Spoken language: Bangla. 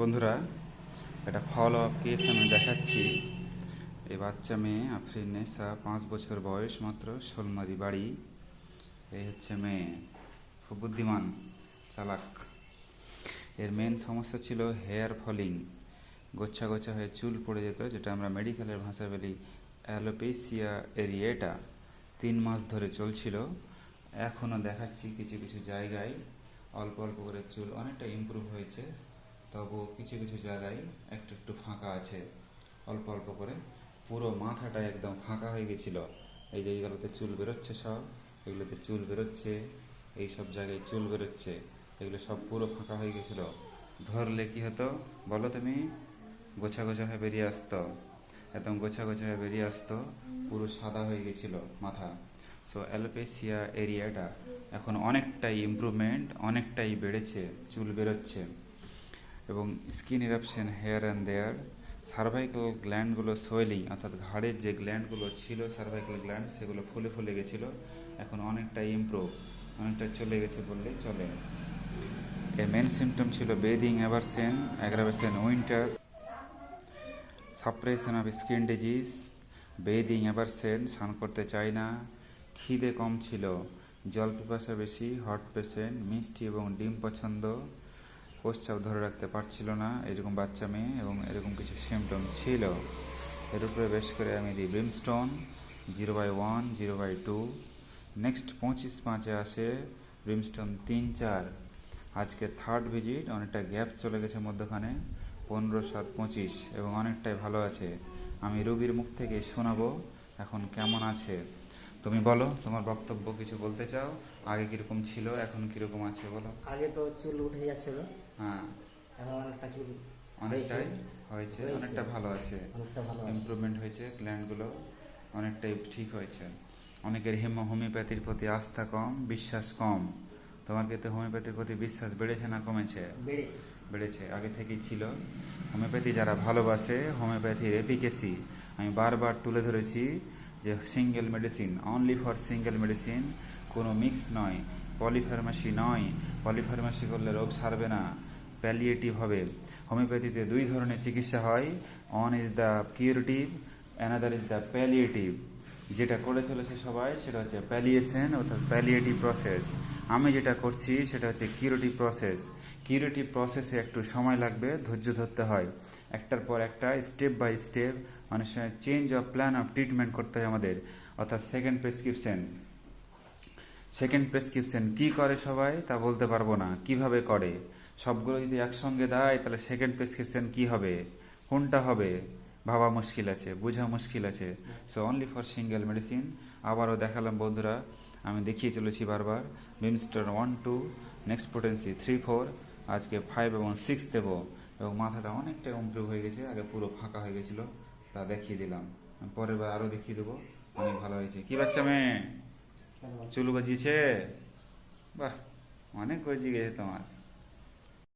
বন্ধুরা, একটা ফলো আপ কেস আমি দেখাচ্ছি। এই বাচ্চা মেয়ে, আফরিন নেসা, পাঁচ বছর বয়স মাত্র, শোলমারি বাড়ি। এই হচ্ছে মেয়ে, খুব বুদ্ধিমান, চালাক। এর মেন সমস্যা ছিল হেয়ার ফলিং গোচ্ছা গোচ্ছা হয়ে চুল পড়ে যেত, যেটা আমরা মেডিকেলের ভাষায় বলি অ্যালোপেসিয়া এরিয়েটা তিন মাস ধরে চলছিল। এখনও দেখাচ্ছি কিছু কিছু জায়গায়। অল্প অল্প করে চুল অনেকটা ইমপ্রুভ হয়েছে। তবু কিছু কিছু জায়গায় একটু একটু ফাঁকা আছে। অল্প অল্প করে। পুরো মাথাটা একদম ফাঁকা হয়ে গেছিল। এই যে এইগুলোতে চুল বেরোচ্ছে সব, এগুলোতে চুল বেরোচ্ছে, এই সব জায়গায় চুল বেরোচ্ছে, এগুলো সব পুরো ফাঁকা হয়ে গেছিল। ধরলে কি হতো? বলো তুমি? গোছা গোছা হয়ে বেরিয়ে আসতো। একদম গোছা গোছা হয়ে বেরিয়ে আসতো। পুরো সাদা হয়ে গেছিল মাথা। সো অ্যালোপেসিয়া এরিয়াটা এখন অনেকটাই ইমপ্রুভমেন্ট অনেকটাই বেড়েছে, চুল বেরোচ্ছে। এবং skin eruption hair and there cervical গ্ল্যান্ডগুলো swelling অর্থাৎ ঘাড়ের যে গ্ল্যান্ডগুলো ছিল সার্ভাইকাল গ্ল্যান্ড সেগুলো ফুলে ফুলে গেছিল, এখন অনেকটাই ইমপ্রুভ অনেকটা চলে গেছে বললেই চলে। এর মেন সিমটম ছিল bathing aversion aggravation winter suppression of skin disease bathing aversion স্নান করতে চায় না, খিদে কম ছিল জল পিপাসা বেশি হট পেশেন্ট মিষ্টি এবং ডিম পছন্দ প্রস্রাব ধরে রাখতে পারছিল না, এরকম বাচ্চা মেয়ে এবং এরকম কিছু সিমটম ছিল। এর উপরে বেশ করে আমি দিই brimstone zero by one zero by two next পঁচিশ পাঁচে আসে ব্রিমস্টোন তিন চার। আজকে থার্ড ভিজিট অনেকটা গ্যাপ চলে গেছে মধ্যখানে, পনেরো সাত পঁচিশ, এবং অনেকটাই ভালো আছে। আমি রোগীর মুখ থেকে শোনাবো, এখন কেমন আছে? তুমি বলো তোমার বক্তব্য কিছু বলতে চাও? আগে কীরকম ছিল এখন কীরকম আছে বলো? আগে তো চুল উঠে যাচ্ছিল। হ্যাঁ। এখন অনেকটা চুল অনেকটাই হয়েছে। অনেকটা ভালো আছে। অনেকটা ভালো ইমপ্রুভমেন্ট হয়েছে গ্ল্যান্ডগুলো অনেকটাই ঠিক হয়েছে। অনেকের হেমো হোমিওপ্যাথির প্রতি আস্থা কম বিশ্বাস কম। তোমার ক্ষেত্রে হোমিওপ্যাথির প্রতি বিশ্বাস বেড়েছে না কমেছে? বেড়েছে। বেড়েছে আগে থেকেই ছিল। হোমিওপ্যাথি যারা ভালোবাসে হোমিওপ্যাথির এফিকেসি আমি বারবার তুলে ধরেছি। যে single medicine only for single medicine কোনো মিক্স নয়। পলিফার্মাসি নয়। পলিফার্মাসি করলে রোগ সারবে না। প্যালিয়েটিভ হবে। হোমিওপ্যাথিতে দুই ধরনের চিকিৎসা হয়। One is the curative another is the palliative যেটা করে চলেছে সবাই, সেটা হচ্ছে প্যালিয়েশন অর্থাৎ প্যালিয়েটিভ প্রসেস আমি যেটা করছি, সেটা হচ্ছে কিউরেটিভ প্রসেস কিউরেটিভ প্রসেসে একটু সময় লাগবে, ধৈর্য ধরতে হয়। একটার পর একটা স্টেপ বাই স্টেপ মানে change of plan of treatment করতে হয় আমাদের। অর্থাৎ সেকেন্ড প্রেসক্রিপশন সেকেন্ড প্রেসক্রিপশন কি করে সবাই তা বলতে পারব না। কীভাবে করে? সবগুলো যদি একসঙ্গে দেয়, তাহলে সেকেন্ড প্রেসক্রিপশন কি হবে? কোনটা হবে? ভাবা মুশকিল আছে, বোঝা মুশকিল আছে। So only for single medicine আবারও দেখালাম বন্ধুরা, আমি দেখিয়ে চলেছি বারবার। Minister one two next potency three four আজকে ফাইভ এবং সিক্স দেবো। এবং মাথাটা অনেকটা ইমপ্রুভ হয়ে গেছে আগে পুরো ফাঁকা হয়ে গেছিল তা দেখিয়ে দিলাম। পরের বার আরও দেখিয়ে দেবো অনেক ভালো হয়েছে। কি বাচ্চা মেয়ে? চুল গজিয়েছে? বাহ অনেক গজিয়ে গেছে তোমার।